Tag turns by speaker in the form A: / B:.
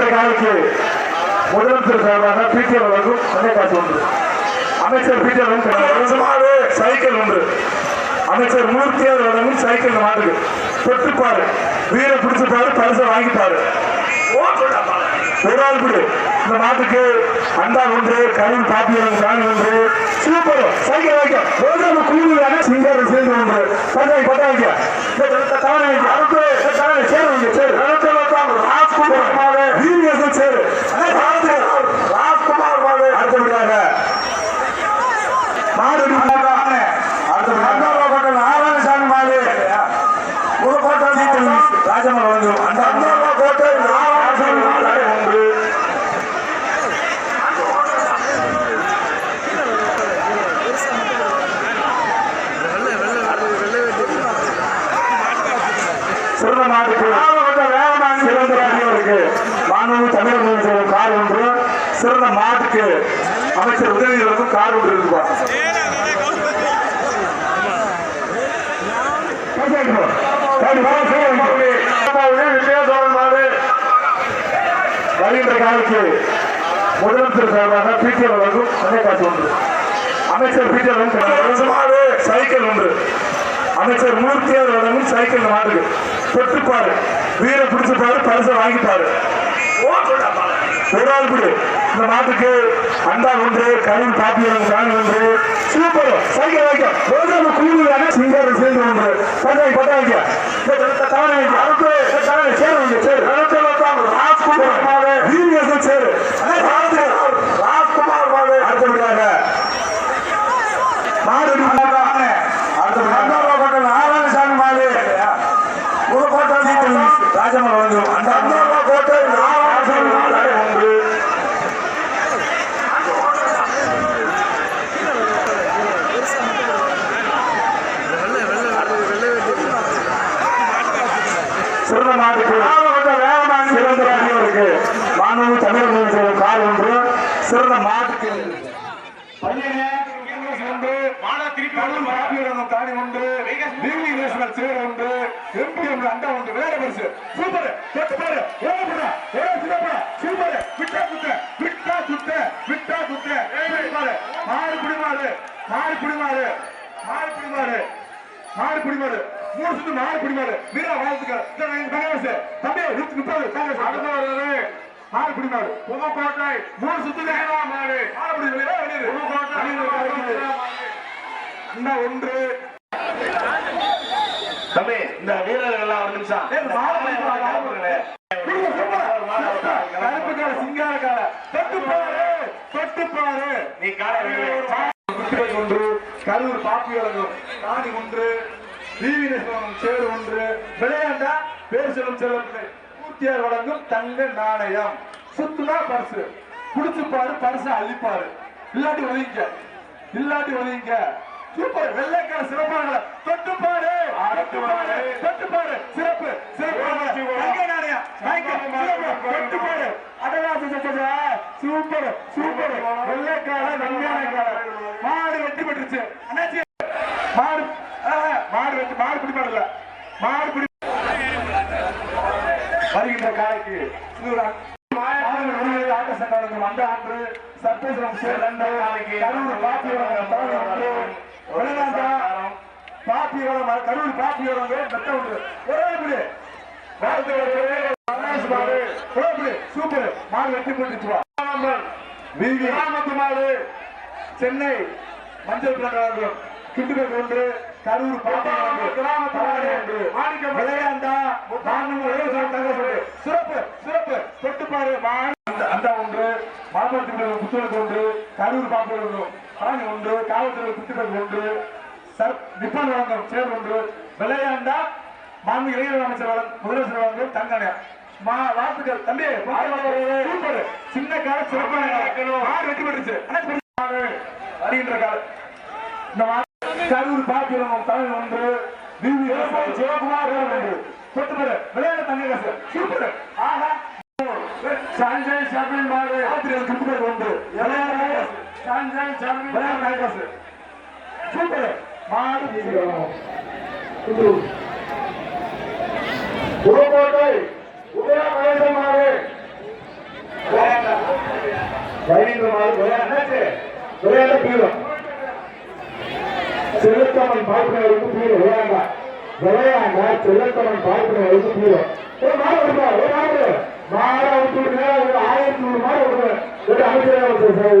A: வருகின்ற காலைக்கு முதலமைச்சர் சார்பாக பிடிஎல் வழங்கும் தொலைக்காட்சி ஒன்று அமைச்சர் பிடிஎல் மாடு சைக்கிள் ஒன்று அமைச்சர் மூர்த்தியார் வழங்கும் சைக்கிள் மாட்டுக்கு. தொட்டுப்பாரு வீரை பிடிச்சிப்பாரு பரிசை வாங்கிப்பாரு ஒரு ஆள் கொடு. இந்த மாட்டுக்கு அண்டா ஒன்று கருள் பாப்பியம் காணி ஒன்று சூப்பர். சைக்கிள் வைக்க ஒரு கூடுதலான சிங்கார சேர்ந்து ஒன்று பத்தாய்க்க தவணை வைக்க தவணை சேர வைக்க சேரு ராஜ்குமார் மாடு வீரியர்கள் சேரு ராஜ்குமார் மாடு அடுத்தபடியாக மாடு அடுத்தபடியாக நாராயணசாமி மாடு புதுக்கோட்டை ராஜமலை வந்து அந்த கோட்டை நாராயணசாமி மாடு ஒன்று சிறந்த மாட்டுக்கு சிறந்த ராஜ்யவருக்கு மாணவ தமிழ் முதலமைச்சர் கார் ஒன்று சிறந்த மாட்டுக்கு அமைச்சர் உதவிகளுக்கும் கார் ஒன்று இருக்குப்பா வருகின்ற காலத்து முதலமைச்சர் சார்பாக பிடிஎல் வழங்கும் தொலைக்காட்சி ஒன்று. அமைச்சர் பிடிஎல் சைக்கிள் ஒன்று. அமைச்சர் மூர்த்தியார் வழங்கும் சைக்கிள் இந்த தொட்டுப்பாரு வீரை பிடிச்சிப்பாரு பரிசை வாங்கிப்பாரு ஒரு ஆள் கொடு. இந்த மாட்டுக்கு அண்டா ஒன்று கருள் பாப்பியம் காணி ஒன்று. சூப்பர். சைக்கிள் வைக்க ஒரு கூடுதலான சிங்கர் சேர்ந்து ஒன்று. பத்தாய் பத்தாய்க்க தவணை வைக்க அடுத்து தவணை சேர வைக்க சேரு ராஜ்குமார் மாடு வீரியர்கள் சேரு ராஜ்குமார் மாடு அடுத்தபடியாக மாடு அடுத்தபடியாக நாராயணசாமி மாடு புதுக்கோட்டை ராஜமலை வந்து அந்த கோட்டை நாராயணசாமி மாடு ஒன்று சிறந்த மாட்டுக்கு சிறந்த ராஜ்யவருக்கு மாணவ தமிழ் முதலமைச்சர் கார் ஒன்று சிறந்த மாட்டுக்கு. பையனே ஒன்று கரூர் பாப்பியரங்கம் தாடி ஒன்று டிவி நேஷனல் சேர் ஒன்று எம்பிஎம் அண்டா ஒன்று வேற பரிசு. சூப்பர். தொட்டு பாரு. ஏழு புடா. ஏழு சிறப்பு சூப்பர். விட்டா குத்த. விட்டா குத்த. விட்டா குத்த. பாரு. மாறு குடிமாறு மாறு குடிமாறு மாறு குடிமாறு மாறு குடிமாறு மூணு சுத்து மாறு குடிமாறு வீரா வாழ்த்துக்கள். தம்பி நூத்தி முப்பது காங்கிரஸ் அடுத்த வருது மாறு. குடிமாறு புதுக்கோட்டை மூணு சுத்து மாறு மாறு குடிமாறு புதுக்கோட்டை அண்ணா ஒன்று.
B: தம்பி இந்த வீரர்கள் எல்லாம் ஒரு நிமிஷம்.
A: கருப்பு கால சிங்கார கால தொட்டு பாரு தொட்டு பாரு
B: நீ காலை
A: ஒன்று கரூர் பாப்பி வழங்கும் ஒன்று டிவி நேசனம் சேரு ஒன்று விளையாண்டா பேர் செல்லும் செல்வத்தை பூர்த்தியார் வழங்கும் தங்க நாணயம். சுத்துனா பரிசு. குடிச்சு பாரு பரிசு அள்ளிப்பாரு. இல்லாட்டி ஒதுங்க இல்லாட்டி ஒதுங்க சூப்பர். வெள்ளைக்கார சிறப்பான தொட்டு பாரு தொட்டு பாரு தொட்டு பாரு சிறப்பு சிறப்பு தங்க நாணயம். வாங்கிக்க. சிறப்பு. தொட்டு பாரு அடடா சூப்பர். சூப்பர். வெள்ளைக்கார நன்மையான மாடு வெற்றி பெற்றுச்சு. அண்ணாச்சி. மாடு. மாடு வெற்றி மாடு பிடிப்பாடல மாடு பிடி வருகின்ற காலைக்கு இது ஒரு ஆட்ட சங்கம் அந்த ஆண்டு சர்பேஸ்வரம் சேர்ந்த கரூர் பாப்பியோரம் விளையாண்டா பாப்பியோரம் கரூர் பாப்பியோரம் மெத்த உண்டு. ஒரே இப்படி சூப்பர். மாடு பெற்றுச்சு வீதி. கிராமத்து மாடு. சென்னை மஞ்சள் பிரகாரம். கிண்டுகள் ஒன்று. கரூர் பாட்டி கிராமத்து ஒன்று விளையாண்டா சிறப்பு சிறப்பு. தொட்டுப்பாரு அந்த அந்த ஒன்று மாமல்லத்தில் புத்தகம் ஒன்று கரூர் ஒன்று பழனி ஒன்று காவல்துறை புத்தகம் ஒன்று சர் நிப்பான் வழங்கும் சேர் ஒன்று விளையாண்டா மாண்பு இளைஞர் அமைச்சர் முதலமைச்சர் வழங்கும் தங்கனையா மா வாழ்த்துக்கள். தம்பி சூப்பர். சின்ன கால சிறப்பான வெற்றி பெற்றுச்சு. வருகின்ற காலம். இந்த கரூர் பாக்கியம் தலைவர் ஒன்று டிவி சிவகுமார் ஒன்று கொத்துப்பட விளையாட தங்க சூப்பர் ஆஹா. சஞ்சய் ஷர்மின் மாடு ஆத்திரியர் கிருப்பர் ஒன்று விளையாட சஞ்சய் ஷர்மின் விளையாட தங்க சூப்பர் மாடு புதுக்கோட்டை உதயா கணேசன் மாடு பதினைந்து மாடு. விளையாட்டு விளையாட செல்லத்தவன் பாய்ப்பின வரைக்கும் பார்க்கிறவருக்கு பீரம் விளையாண்டா செல்லத்தவன் பாய்ப்பின வரைக்கும் பீரம் ஒரு மாடு விடுப்பா ஒரு மாடு. மாடை விட்டு ஒரு ஆயிரத்தி நூறு மாடு விடுங்க ஒரு அமைச்சராக சார்